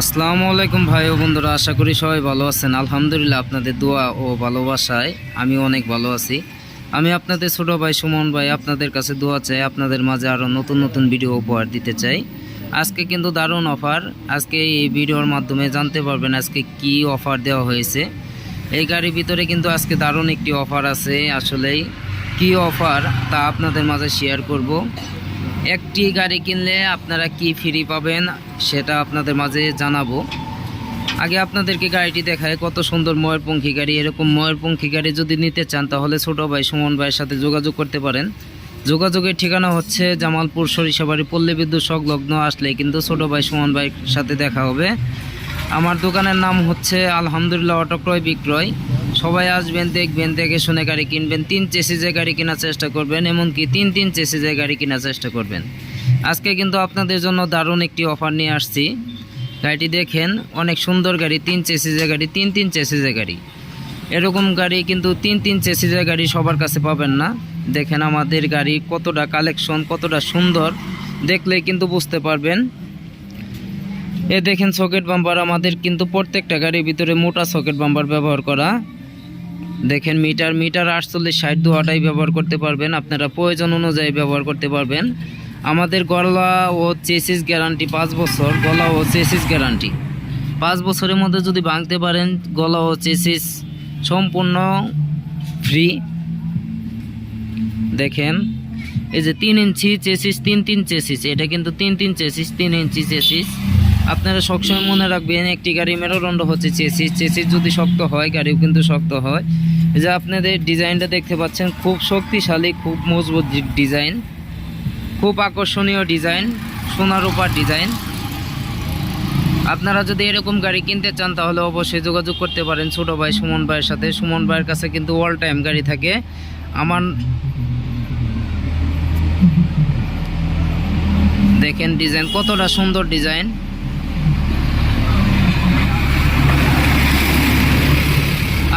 আসসালামু আলাইকুম ভাই ও বন্ধুরা, আশা করি সবাই ভালো আছেন। আলহামদুলিল্লাহ আপনাদের দোয়া ও ভালোবাসায় আমি অনেক ভালো আছি। আমি আপনাদের ছোট ভাই সুমন ভাই আপনাদের কাছে দোয়া চাই, আপনাদের মাঝে আরও নতুন নতুন ভিডিও উপহার দিতে চাই। আজকে কিন্তু দারুণ অফার আজকে এই ভিডিওর মাধ্যমে জানতে পারবেন আজকে কি অফার দেওয়া হয়েছে। এই গাড়ির ভিতরে কিন্তু আজকে দারুণ একটি অফার আছে, আসলেই কি অফার তা আপনাদের মাঝে শেয়ার করব। একটি গাড়ি কিনলে আপনারা কি ফ্রি পাবেন সেটা আপনাদের মাঝে জানাব। আগে আপনাদেরকে গাড়িটি দেখায় কত সুন্দর ময়ূরপঙ্খী গাড়ি। এরকম ময়ূরপঙ্খী গাড়ি যদি নিতে চান, তাহলে ছোটো ভাই সুমন ভাইয়ের সাথে যোগাযোগ করতে পারেন। যোগাযোগের ঠিকানা হচ্ছে জামালপুর সরিষাবাড়ি পল্লী বিদ্যুৎ সংলগ্ন আসলে কিন্তু ছোটো ভাই সুমন ভাইয়ের সাথে দেখা হবে। আমার দোকানের নাম হচ্ছে আলহামদুলিল্লাহ অটো ক্রয় বিক্রয়। সবাই আসবেন, দেখবেন, দেখে শুনে গাড়ি কিনবেন। তিন চেসিজে গাড়ি কেনার চেষ্টা করবেন, এমনকি তিন তিন চেসিজে গাড়ি কেনার চেষ্টা করবেন। আজকে কিন্তু আপনাদের জন্য দারুণ একটি অফার নিয়ে আসছি। গাড়িটি দেখেন, অনেক সুন্দর গাড়ি, তিন চেসিজে গাড়ি, তিন তিন চেসিজে গাড়ি। এরকম গাড়ি কিন্তু তিন তিন চেসিজের গাড়ি সবার কাছে পাবেন না। দেখেন আমাদের গাড়ি কতটা কালেকশন, কতটা সুন্দর। দেখলে কিন্তু বুঝতে পারবেন। এ দেখেন সকেট বাম্পার আমাদের কিন্তু প্রত্যেকটা গাড়ির ভিতরে মোটা সকেট বাম্পার ব্যবহার করা। দেখেন মিটার মিটার আটচল্লিশ, ষাট দুয়াটাই ব্যবহার করতে পারবেন। আপনারা প্রয়োজন অনুযায়ী ব্যবহার করতে পারবেন। আমাদের গলা ও চেসিস গ্যারান্টি পাঁচ বছর, গলা ও চেসিস গ্যারান্টি পাঁচ বছরের মধ্যে যদি ভাঙতে পারেন, গলা ও চেসিস সম্পূর্ণ ফ্রি দেখেন, এই যে তিন ইঞ্চি চেসিস তিন তিন চেসিস এটা কিন্তু তিন তিন চেসিস তিন ইঞ্চি চেসিস আপনারা সবসময় মনে রাখবেন, একটি গাড়ি মেরুদণ্ড হচ্ছে চেসিস। চেসিস যদি শক্ত হয়, গাড়িও কিন্তু শক্ত হয়। যে আপনাদের ডিজাইনটা দেখতে পাচ্ছেন, খুব শক্তিশালী, খুব মজবুত ডিজাইন। খুব আকর্ষণীয় ডিজাইন সোনার উপর ডিজাইন। আপনারা যদি এরকম গাড়ি কিনতে চান, তাহলে অবশ্যই যোগাযোগ করতে পারেন ছোট ভাই সুমন ভাইয়ের সাথে। সুমন ভাইয়ের কাছে কিন্তু অল টাইম গাড়ি থাকে। আমার দেখেন ডিজাইন, কতটা সুন্দর ডিজাইন।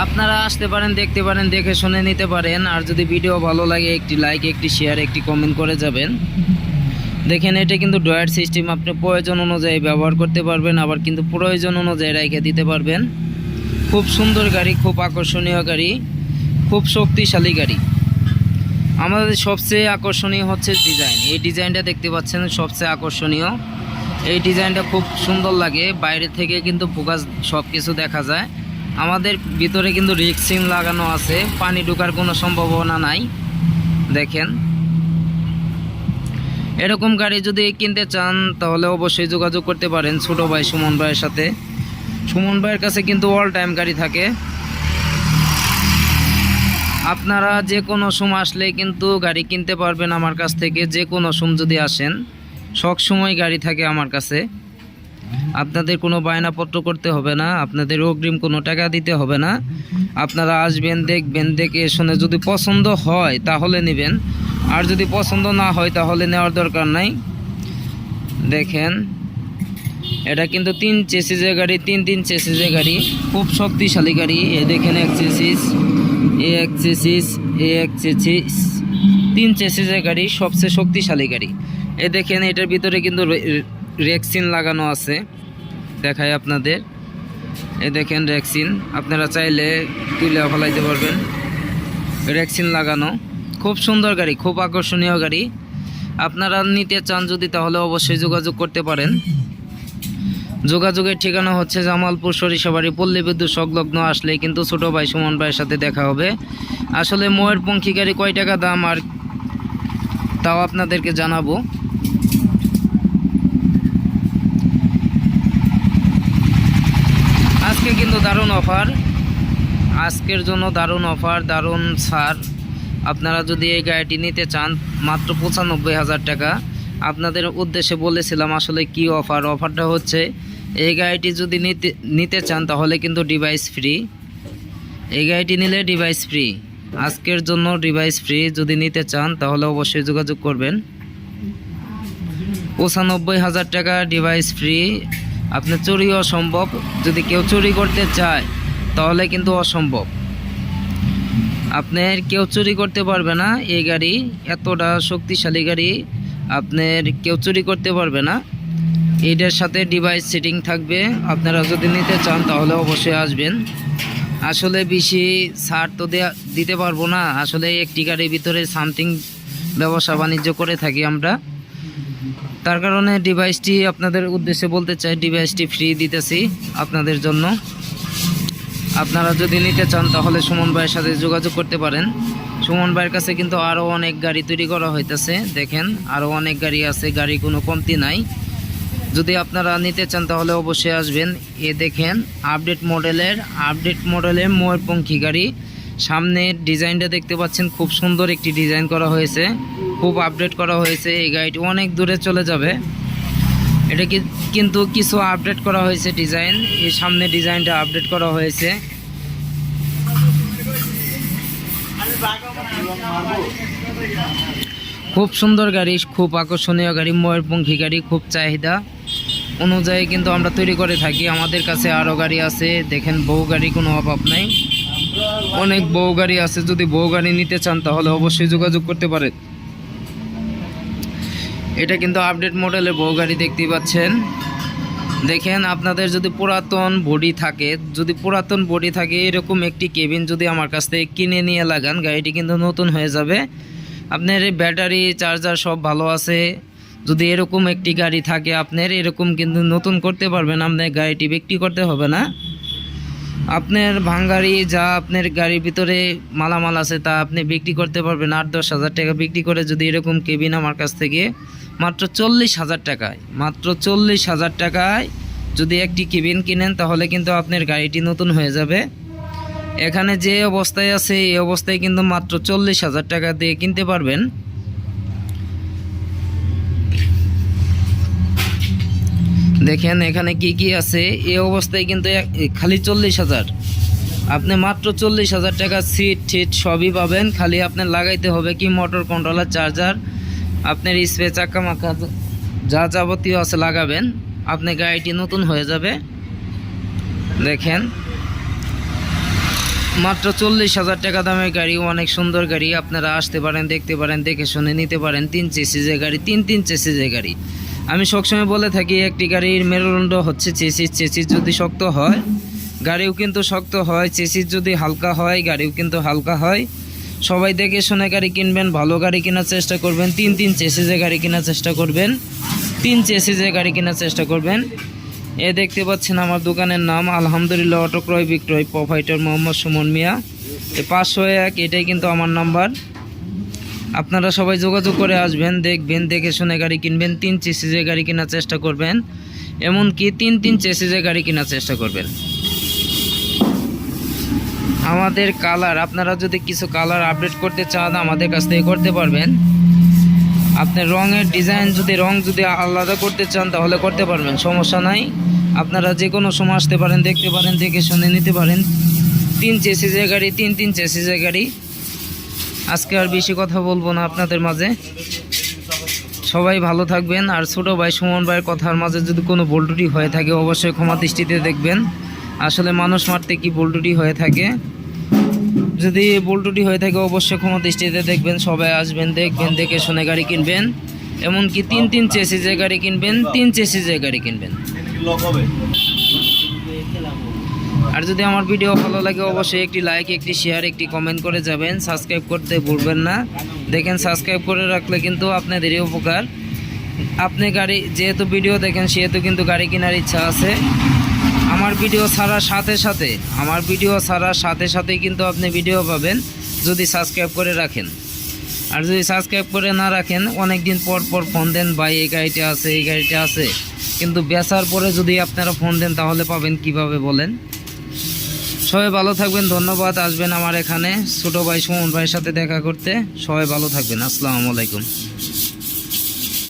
আপনারা আসতে পারেন, দেখতে পারেন, দেখে শুনে নিতে পারেন। আর যদি ভিডিও ভালো লাগে, একটি লাইক একটি শেয়ার একটি কমেন্ট করে যাবেন। দেখেন, এটা কিন্তু ডয়ার সিস্টেম আপনি প্রয়োজন অনুযায়ী ব্যবহার করতে পারবেন, আবার কিন্তু প্রয়োজন অনুযায়ী রেখে দিতে পারবেন। খুব সুন্দর গাড়ি, খুব আকর্ষণীয় গাড়ি, খুব শক্তিশালী গাড়ি। আমাদের সবচেয়ে আকর্ষণীয় হচ্ছে ডিজাইন এই ডিজাইনটা দেখতে পাচ্ছেন, সবচেয়ে আকর্ষণীয়। এই ডিজাইনটা খুব সুন্দর লাগে। বাইরে থেকে কিন্তু ফোকাস সব কিছু দেখা যায়। আমাদের ভিতরে কিন্তু রিক্সিং লাগানো আছে, পানি ঢোকার কোনো সম্ভাবনা নাই। দেখেন। এরকম গাড়ি যদি কিনতে চান, তাহলে অবশ্যই যোগাযোগ করতে পারেন ছোট ভাই সুমন ভাইয়ের সাথে। সুমন ভাইয়ের কাছে কিন্তু অল টাইম গাড়ি থাকে। আপনারা যে কোনো সময় আসলে কিন্তু গাড়ি কিনতে পারবেন আমার কাছ থেকে, যে কোনো সোম যদি আসেন, সব সময় গাড়ি থাকে আমার কাছে। আপনাদের কোনো বায়নাপত্র করতে হবে না, আপনাদের অগ্রিম কোনো টাকা দিতে হবে না। আপনারা আসবেন, দেখবেন, দেখে শুনে যদি পছন্দ হয় তাহলে নেবেন। আর যদি পছন্দ না হয় তাহলে নেওয়ার দরকার নাই। দেখেন, এটা কিন্তু তিন চেসিজের গাড়ি, তিন তিন চেসিজের গাড়ি, খুব শক্তিশালী গাড়ি। এ দেখেন এক চেসিস, এ এক চেসিস, এ এক চেসিস। তিন চেসিজের গাড়ি, সবচেয়ে শক্তিশালী গাড়ি। এ দেখেন, এটার ভিতরে কিন্তু রেক্সিন লাগানো আছে। দেখাই আপনাদের। এ দেখেন রেক্সিন আপনারা চাইলে তুলে ফেলাইতে পারবেন। রেক্সিন লাগানো। খুব সুন্দর গাড়ি, খুব আকর্ষণীয় গাড়ি। আপনারা নিতে চান যদি, তাহলে অবশ্যই যোগাযোগ করতে পারেন। যোগাযোগের ঠিকানা হচ্ছে জামালপুর সরিষাবাড়ি, পল্লী বিদ্যুৎ সংলগ্ন। আসলে কিন্তু ছোট ভাই সুমন ভাইয়ের সাথে দেখা হবে। আসলে ময়ূরপঙ্খী গাড়ি কয় টাকা দাম, আর তাও আপনাদেরকে জানাব আজকে কিন্তু দারুণ অফার। আজকের জন্য দারুণ অফার, দারুণ ছাড়। আপনারা যদি এই গাড়িটি নিতে চান, মাত্র পঁচানব্বই হাজার টাকা। আপনাদের উদ্দেশ্যে বলেছিলাম আসলে কি অফার। অফারটা হচ্ছে, এই গাড়িটি যদি নিতে নিতে চান তাহলে কিন্তু ডিভাইস ফ্রি এই গাড়িটি নিলে ডিভাইস ফ্রি আজকের জন্য ডিভাইস ফ্রি যদি নিতে চান তাহলে অবশ্যই যোগাযোগ করবেন। পঁচানব্বই হাজার টাকা ডিভাইস ফ্রি আপনার চুরি অসম্ভব যদি কেউ চুরি করতে চায়, তাহলে কিন্তু অসম্ভব। আপনার কেউ চুরি করতে পারবে না এই গাড়ি, এতটা শক্তিশালী গাড়ি আপনার কেউ চুরি করতে পারবে না। এইটার সাথে ডিভাইস সেটিং থাকবে। আপনারা যদি নিতে চান, তাহলে অবশ্যই আসবেন। আসলে বেশি ছাড় তো দিতে পারব না। আসলে একটি গাড়ির ভিতরে সামথিং ব্যবসা বাণিজ্য করে থাকি আমরা। তার কারণে ডিভাইসটি আপনাদের উদ্দেশ্যে বলতে চাই ডিভাইসটি ফ্রি দিতেছি আপনাদের জন্য। আপনারা যদি নিতে চান, তাহলে সুমন ভাইয়ের সাথে যোগাযোগ করতে পারেন। সুমন ভাইয়ের কাছে কিন্তু আরও অনেক গাড়ি তৈরি করা হইতেছে, দেখেন আরও অনেক গাড়ি আছে, গাড়ি কোনো কমতি নাই। যদি আপনারা নিতে চান, তাহলে অবশ্যই আসবেন। এ দেখেন আপডেট মডেলের আপডেট মডেলের ময়ূরপঙ্খী গাড়ি। সামনের ডিজাইনটা দেখতে পাচ্ছেন, খুব সুন্দর একটি ডিজাইন করা হয়েছে। খুব আপডেট করা হয়েছে এই গাড়িটি। অনেক দূরে চলে যাবে। এটা কিন্তু কিছু আপডেট করা হয়েছে ডিজাইন এই সামনে ডিজাইনটা আপডেট করা হয়েছে। খুব সুন্দর গাড়ি, খুব আকর্ষণীয় গাড়ি, ময়ূরপঙ্খী গাড়ি, খুব চাহিদা। অনুযায়ী কিন্তু আমরা তৈরি করে থাকি। আমাদের কাছে আরও গাড়ি আছে। দেখেন বউ গাড়ি, কোনো অভাব নাই। অনেক বউ গাড়ি আছে। যদি বউ গাড়ি নিতে চান, তাহলে অবশ্যই যোগাযোগ করতে পারেন। এটা কিন্তু আপডেট মডেলের বউ গাড়ি দেখতেই পাচ্ছেন। দেখেন, আপনাদের যদি পুরাতন বডি থাকে, যদি পুরাতন বডি থাকে, এরকম একটি কেবিন যদি আমার কাছ থেকে কিনে নিয়ে লাগান, গাড়িটি কিন্তু নতুন হয়ে যাবে। আপনার ব্যাটারি, চার্জার সব ভালো আছে। যদি এরকম একটি গাড়ি থাকে, আপনার এরকম কিন্তু নতুন করতে পারবেন, আপনার গাড়িটি বিক্রি করতে হবে না। আপনার ভাঙ্গারি যা আপনার গাড়ির ভিতরে মালামাল আছে, তা আপনি বিক্রি করতে পারবেন। আট, দশ হাজার টাকা বিক্রি করে যদি এরকম কেবিন আমার কাছ থেকে মাত্র চল্লিশ হাজার টাকায়। মাত্র চল্লিশ হাজার টাকায় যদি একটি কেবিন কিনেন, তাহলে কিন্তু আপনার গাড়িটি নতুন হয়ে যাবে। এখানে যে অবস্থায় আছে, এই অবস্থায় কিন্তু মাত্র চল্লিশ হাজার টাকা দিয়ে কিনতে পারবেন। দেখেন এখানে কি কি আছে এই অবস্থায় কিন্তু খালি চল্লিশ হাজার। আপনি মাত্র চল্লিশ হাজার টাকা সিট, টিট সবই পাবেন। খালি আপনার লাগাইতে হবে কি, মোটর কন্ট্রোলার, চার্জার আপনার স্প্রে চাক্কা মাক্কা যা যাবতীয় আছে লাগাবেন, আপনার গাড়িটি নতুন হয়ে যাবে। দেখেন, মাত্র চল্লিশ হাজার টাকা দামের গাড়ি, অনেক সুন্দর গাড়ি, আপনারা আসতে পারেন, দেখতে পারেন, দেখে শুনে নিতে পারেন, তিন চেসিজের গাড়ি, তিন তিন চেসিজের গাড়ি। আমি সবসময় বলে থাকি, একটি গাড়ির মেরুদণ্ড হচ্ছে চেসিস চেসিস যদি শক্ত হয়, গাড়িও কিন্তু শক্ত হয় চেসিস যদি হালকা হয়, গাড়িও কিন্তু হালকা হয়। সবাই দেখে শুনে গাড়ি কিনবেন, ভালো গাড়ি কেনার চেষ্টা করবেন, তিন তিন চেসিজে গাড়ি কেনার চেষ্টা করবেন, তিন চেসিজে গাড়ি কেনার চেষ্টা করবেন। এ দেখতে পাচ্ছেন আমার দোকানের নাম, আলহামদুলিল্লাহ, অটো ক্রয় বিক্রয় প্রোভাইডার মোহাম্মদ সুমন মিয়া। এ পাঁচশো এক, এটাই কিন্তু আমার নাম্বার। আপনারা সবাই যোগাযোগ করে আসবেন, দেখবেন, দেখে শুনে গাড়ি কিনবেন, তিন চেসিজে গাড়ি কেনার চেষ্টা করবেন, এমনকি তিন তিন চেসিজে গাড়ি কেনার চেষ্টা করবেন। আমাদের কালার আপনারা যদি কিছু কালার আপডেট করতে চান, আমাদের কাছ থেকে করতে পারবেন। আপনার রঙের ডিজাইন যদি, রং যদি আলাদা করতে চান, তাহলে করতে পারবেন, সমস্যা নাই। আপনারা যে কোনো সময় আসতে পারেন, দেখতে পারেন, দেখে শুনে নিতে পারেন। তিন চেসিজের গাড়ি, তিন তিন চেসিজের গাড়ি। আজকে আর বেশি কথা বলব না আপনাদের মাঝে। সবাই ভালো থাকবেন, আর ছোটো ভাই সুমন ভাইয়ের কথার মাঝে যদি কোনো ভুলটুটি হয়ে থাকে, অবশ্যই ক্ষমা দৃষ্টিতে দেখবেন। আসলে মানুষ মারতে কি ভুলটুটি হয়ে থাকে যদি ভুলটুটি হয়ে থাকে, অবশ্যই ক্ষমা দৃষ্টিতে দেখবেন, সবাই আসবেন, দেখবেন, দেখে শুনে গাড়ি কিনবেন। এমনকি তিন তিন চেসিজের গাড়ি কিনবেন, তিন চেসিজের গাড়ি কিনবেন। আর যদি আমার ভিডিও ভালো লাগে, অবশ্যই একটি লাইক একটি শেয়ার একটি কমেন্ট করে যাবেন। সাবস্ক্রাইব করতে ভুলবেন না। দেখেন সাবস্ক্রাইব করে রাখলে কিন্তু আপনাদেরই উপকার। আপনি গাড়ি, যেহেতু ভিডিও দেখেন, সেহেতু কিন্তু গাড়ি কেনার ইচ্ছা আছে। আমার ভিডিও ছাড়ার সাথে সাথে, আমার ভিডিও ছাড়ার সাথে সাথেই কিন্তু আপনি ভিডিও পাবেন, যদি সাবস্ক্রাইব করে রাখেন। আর যদি সাবস্ক্রাইব করে না রাখেন অনেক দিন পর পর ফোন দেন, ভাই, এই গাড়িটা আছে, এই গাড়িটা আছে। কিন্তু বেচার পরে যদি আপনারা ফোন দেন, তাহলে পাবেন কীভাবে বলেন? সবাই ভালো থাকবেন, ধন্যবাদ। আসবেন আমার এখানে ছোটো ভাই সুমন ভাইয়ের সাথে দেখা করতে। সবাই ভালো থাকবেন। আসসালামু আলাইকুম।